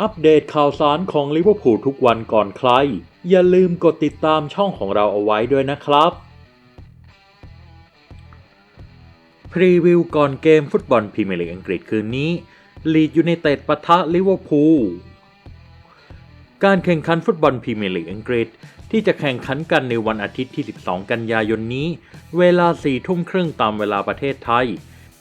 อัปเดตข่าวสารของลิเวอร์พูลทุกวันก่อนใคร อย่าลืมกดติดตามช่องของเราเอาไว้ด้วยนะครับ พรีวิวก่อนเกมฟุตบอลพรีเมียร์ลีกอังกฤษคืนนี้ลีดยูไนเต็ดปะทะลิเวอร์พูลการแข่งขันฟุตบอลพรีเมียร์ลีกอังกฤษ ที่จะแข่งขันกันในวันอาทิตย์ที่ 12 กันยายนนี้ เวลา 4 ทุ่มครึ่งตามเวลาประเทศไทย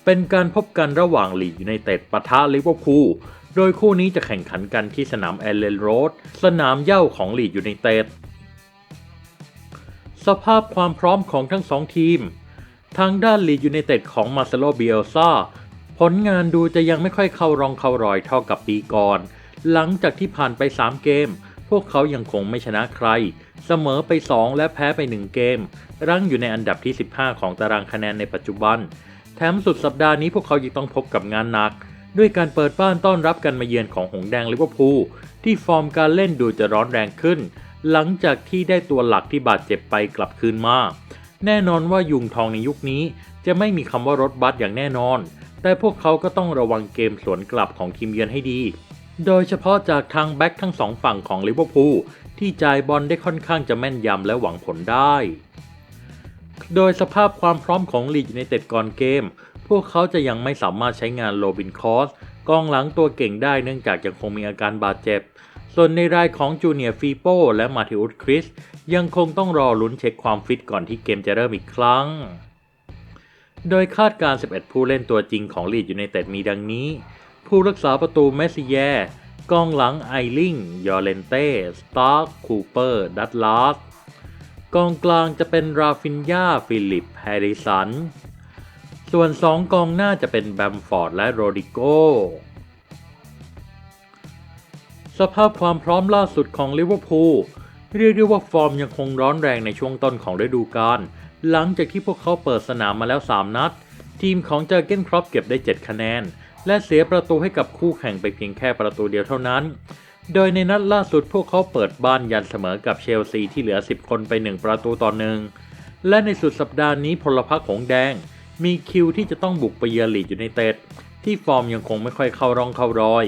เป็นการพบกันระหว่างลีดยูไนเต็ดปะทะลิเวอร์พูล โดยคู่นี้จะแข่งขันกันที่สนามแอลเลนโรดสนามเย้าของลีดยูไนเต็ดสภาพความพร้อมของทั้งสองทีม ทางด้านลีดยูไนเต็ดของมาเซโลเบียลซาผลงานดูจะยังไม่ค่อยเข้ารองเข้ารอยเท่ากับปีก่อน หลังจากที่ผ่านไป 3 เกม พวกเขายังคงไม่ชนะใคร เสมอไป 2 และแพ้ไป 1 เกม รั้งอยู่ในอันดับที่ 15 ของตารางคะแนนในปัจจุบัน แถมสุดสัปดาห์นี้พวกเขายังต้องพบกับงานหนัก ด้วยการเปิดบ้านต้อนรับกันมาเยือนของหงแดงลิเวอร์พูลที่ฟอร์มการเล่นดูจะร้อนแรงขึ้น หลังจากที่ได้ตัวหลักที่บาดเจ็บไปกลับคืนมา แน่นอนว่ายุงทองในยุคนี้จะไม่มีคำว่ารถบัสอย่างแน่นอน แต่พวกเขาก็ต้องระวังเกมสวนกลับของทีมเยือนให้ดี โดยเฉพาะจากทางแบ็กทั้งสองฝั่งของลิเวอร์พูลที่จ่ายบอลได้ค่อนข้างจะแม่นยำและหวังผลได้ โดยสภาพความพร้อมของลีดยูไนเต็ดก่อนเกม วกเขาจะยังไม่สามารถใช้งานโรบินคอสกองหลังตัวเก่งได้เนื่องจากยังคงมีอาการบาดเจ็บ ส่วนในรายของจูเนียร์ฟีโปและมาธิอุสคริสยังคงต้องรอลุ้นเช็คความฟิตก่อนที่เกมจะเริ่มอีกครั้ง โดยคาดการ์11 ผู้เล่นตัวจริงของลีดอยูไนเต็ดมีดังนี้ ผู้รักษาประตูเมสซิแยกองหลังไอลิง ยอร์เลนเต้ สตาร์ค คูเปอร์ ดัตลาส กองกลางจะเป็นราฟินยาฟิลิป แฮริสัน ส่วน 2 กองหน้าจะเป็นแบมฟอร์ดและโรดิโก สภาพความพร้อมล่าสุดของลิเวอร์พูลเรียกได้ว่าฟอร์มยังคงร้อนแรงในช่วงต้นของฤดูกาลหลังจากที่พวกเขาเปิดสนามมาแล้ว 3 นัด ทีมของเจอเก้นครอปเก็บได้ 7 คะแนน และเสียประตูให้กับคู่แข่งไปเพียงแค่ประตูเดียวเท่านั้น โดยในนัดล่าสุดพวกเขาเปิดบ้านยันเสมอกับเชลซีที่เหลือ 10 คนไป 1 ประตูต่อหนึ่งและในสุดสัปดาห์นี้พลพรรคของแดง มีคิวที่จะต้องบุกไปเยือนลีดอยูไนเต็ดที่ฟอร์มยังคงไม่ค่อยเข้าร่องเข้ารอย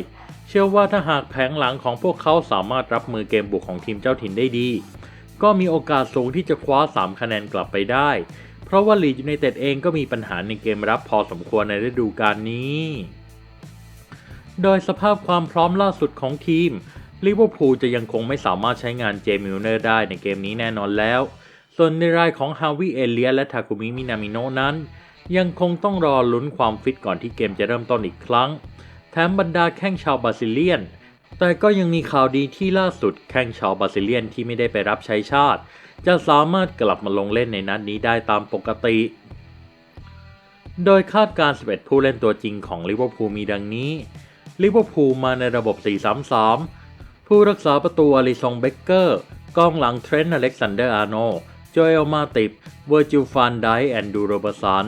เชื่อว่าถ้าหากแผงหลังของพวกเขาสามารถรับมือเกมบุกของทีมเจ้าถิ่นได้ดี ก็มีโอกาสสูงที่จะคว้า 3 คะแนนกลับไปได้ เพราะว่าลีดอยูไนเต็ดเองก็มีปัญหาในเกมรับพอสมควรในฤดูกาลนี้ โดยสภาพความพร้อมล่าสุดของทีมลิเวอร์พูลจะยังคงไม่สามารถใช้งานเจมิลเนอร์ได้ในเกมนี้แน่นอนแล้ว ส่วนในรายของฮาวิเอเลียและทาคุมิมินามิโนนั้น ยังคงต้องรอลุ้นความฟิตก่อนที่เกมจะเริ่มต้นอีกครั้ง แถมบรรดาแข้งชาวบราซิเลียน แต่ก็ยังมีข่าวดีที่ล่าสุดแข้งชาวบราซิเลียนที่ไม่ได้ไปรับใช้ชาติ จะสามารถกลับมาลงเล่นในนัดนี้ได้ตามปกติ โดยคาดการณ์11 ผู้เล่นตัวจริงของลิเวอร์พูลมีดังนี้ลิเวอร์พูลมาในระบบ 4-3-3 ผู้รักษาประตูอลิซองเบเกอร์กองหลังเทรนต์อเล็กซานเดอร์อาร์โน โจเอลมาติป เวอร์จิลฟานไดแอนดูโรบสัน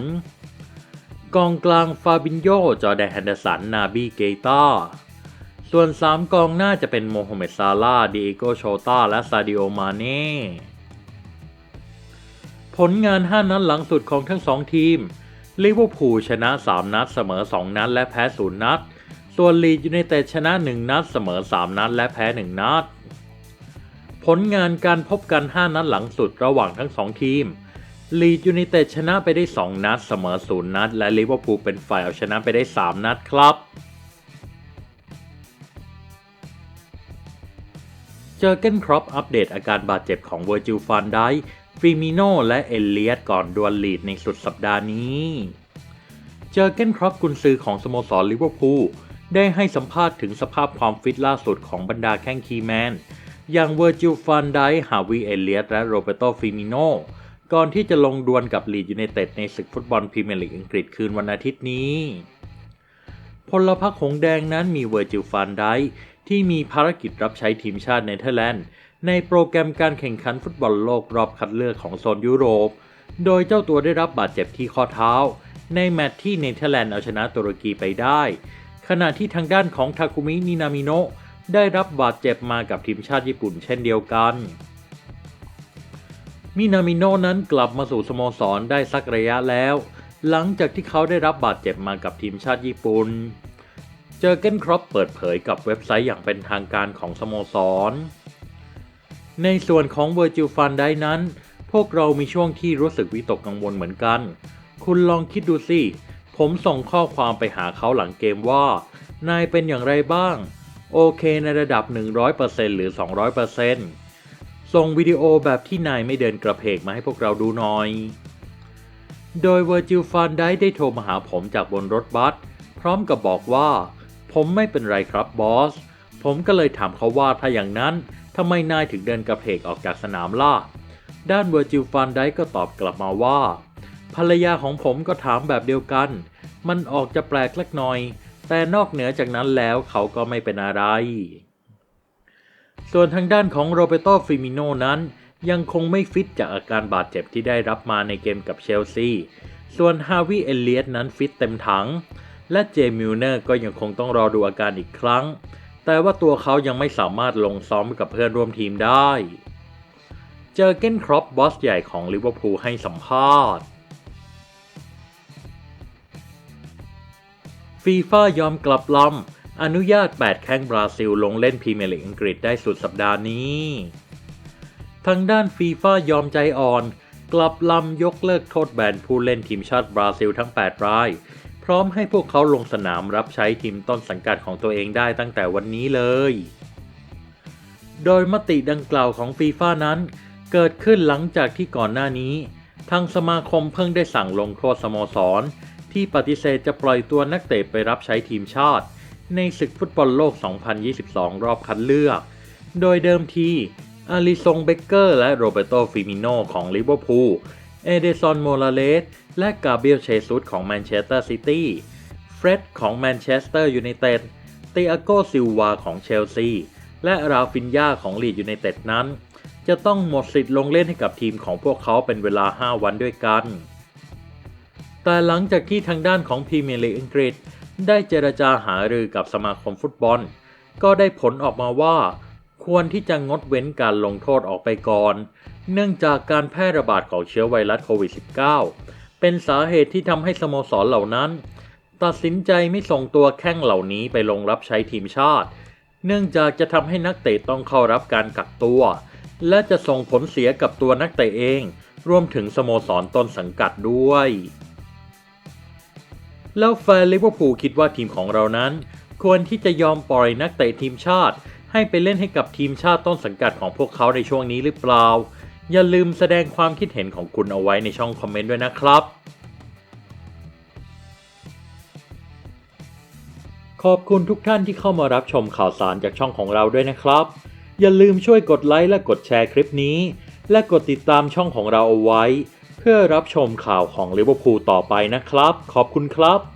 กองกลางฟาบินโยจอแดนแฮนเดอร์สัน นาบีเกตาส่วน 3 กองหน้าจะเป็นโมฮัมเหม็ดซาลาดิเอโกโชตาและซาดิโอมาเน่ผลงาน 5 นัดหลังสุดของทั้ง 2 ทีมลิเวอร์พูลชนะ 3 นัดเสมอ 2 นัด และแพ้ 0 นัด ส่วนลีดยูไนเต็ดชนะ 1 นัดเสมอ 3 นัด และแพ้ 1 นัด ผลงานการพบกัน 5 นัดหลังสุดระหว่างทั้ง 2 ทีม ลีดยูไนเต็ดชนะไปได้ 2 นัดเสมอ 0 นัด และลิเวอร์พูลเป็นฝ่ายเอาชนะไปได้ 3 นัดครับ เจอเกนครอปอัปเดตอาการบาดเจ็บของเวอร์จิลฟานไดฟรีมิโนและเอลเลียตก่อนดวลลีดในสุดสัปดาห์นี้ เจอเกนครอปกุนซือของสโมสรลิเวอร์พูลได้ให้สัมภาษณ์ถึงสภาพความฟิตล่าสุดของบรรดาแข้งคีแมน อย่างเวอร์จิลฟานไดฮาวิเอเลียตและโรเบโตฟิมิโนก่อนที่จะลงดวลกับลีดยูไนเต็ดในศึกฟุตบอลพรีเมียร์ลีกอังกฤษคืนวันอาทิตย์นี้พลพรรคหงแดงนั้นมีเวอร์จิลฟานไดที่มีภารกิจรับใช้ทีมชาติเนเธอร์แลนด์ ในโปรแกรมการแข่งขันฟุตบอลโลกรอบคัดเลือกของโซนยุโรป โดยเจ้าตัวได้รับบาดเจ็บที่ข้อเท้า ในแมตช์ที่เนเธอร์แลนด์เอาชนะตุรกีไปได้ ขณะที่ทางด้านของทาคุมิ นินามิโนะ ได้รับบาดเจ็บมากับทีมชาติญี่ปุ่นเช่นเดียวกัน มินามิโนะนั้นกลับมาสู่สโมสรได้สักระยะแล้ว หลังจากที่เขาได้รับบาดเจ็บมากับทีมชาติญี่ปุ่น เจอเกนครอปเปิดเผยกับเว็บไซต์อย่างเป็นทางการของสโมสร ในส่วนของ Virgil van Dijk นั้น พวกเรามีช่วงที่รู้สึกวิตกกังวลเหมือนกัน คุณลองคิดดูสิ ผมส่งข้อความไปหาเขาหลังเกมว่า นายเป็นอย่างไรบ้าง โอเคในระดับ 100%หรือ 200%ส่งวิดีโอแบบที่นายไม่เดินกระเพกมาให้พวกเราดูหน่อย โดย Virgil van Dijk ได้โทรมาหาผมจากบนรถบัส พร้อมกับบอกว่า ผมไม่เป็นไรครับบอส ผมก็เลยถามเขาว่าถ้าอย่างนั้นทำไมนายถึงเดินกระเพกออกจากสนามล่ะ ด้าน Virgil van Dijk ก็ตอบกลับมาว่า ภรรยาของผมก็ถามแบบเดียวกัน มันออกจะแปลกเล็กน้อย แต่นอกเหนือจากนั้นแล้วเขาก็ไม่เป็นอะไร ส่วนทางด้านของโรเบโตฟิมิโนนั้น ยังคงไม่ฟิตจากอาการบาดเจ็บที่ได้รับมาในเกมกับเชลซี ส่วนฮาวิเอเลียตนั้นฟิตเต็มถัง และเจมิลเนอร์ก็ยังคงต้องรอดูอาการอีกครั้ง แต่ว่าตัวเขายังไม่สามารถลงซ้อมกับเพื่อนร่วมทีมได้ เจอเก้นครอปบอสใหญ่ของลิเวอร์พูลให้สัมภาษณ์ ฟีฟ่ายอมกลับลำ อนุญาต 8 แข้งบราซิล ลงเล่นพรีเมียร์ลีกอังกฤษได้สุดสัปดาห์นี้ ทางด้านฟีฟ่ายอมใจอ่อน กลับลำยกเลิกโทษแบนผู้เล่นทีมชาติบราซิลทั้ง 8 ราย พร้อมให้พวกเขาลงสนามรับใช้ทีมต้นสังกัดของตัวเองได้ตั้งแต่วันนี้เลย โดยมติดังกล่าวของฟีฟ่านั้น เกิดขึ้นหลังจากที่ก่อนหน้านี้ ทางสมาคมเพิ่งได้สั่งลงโทษสโมสร ที่ปฏิเสธจะปล่อยตัวนักเตะไปรับใช้ทีมชาติ ในศึกฟุตบอลโลก 2022 รอบคัดเลือก โดยเดิมทีอาริซงเบเกอร์และโรเบโตฟิมิโนของลิเวอร์พูล เอเดซอนโมราเลสและกาเบรียลเชซุสของแมนเชสเตอร์ซิตี้เฟร็ดของแมนเชสเตอร์ยูไนเต็ดติอาโกซิลวาของเชลซีและราฟินยาของลีดยูไนเต็ดนั้น จะต้องหมดสิทธิ์ลงเล่นให้กับทีมของพวกเขาเป็นเวลา 5 วันด้วยกัน แต่หลังจากที่ทางด้านของพรีเมียร์ลีกอังกฤษ ได้เจรจาหารือกับสมาคมฟุตบอล ก็ได้ผลออกมาว่า ควรที่จะงดเว้นการลงโทษออกไปก่อน เนื่องจากการแพร่ระบาดของเชื้อไวรัสโควิด -19 เป็นสาเหตุที่ทำให้สโมสรเหล่านั้น ตัดสินใจไม่ส่งตัวแข้งเหล่านี้ไปลงรับใช้ทีมชาติ เนื่องจากจะทำให้นักเตะต้องเข้ารับการกักตัว และจะส่งผลเสียกับตัวนักเตะเอง รวมถึงสโมสรต้นสังกัดด้วย แล้วแฟนลิเวอร์พูลคิดว่าทีมของเรานั้น ควรที่จะยอมปล่อยนักเตะทีมชาติ ให้ไปเล่นให้กับทีมชาติต้นสังกัดของพวกเขาในช่วงนี้หรือเปล่า อย่าลืมแสดงความคิดเห็นของคุณเอาไว้ในช่องคอมเมนต์ด้วยนะครับ ขอบคุณทุกท่านที่เข้ามารับชมข่าวสารจากช่องของเราด้วยนะครับ อย่าลืมช่วยกดไลค์และกดแชร์คลิปนี้ และกดติดตามช่องของเราเอาไว้ พื่อรับชมข่าวของลิเวอร์พูลต่อไปนะครับ ขอบคุณครับ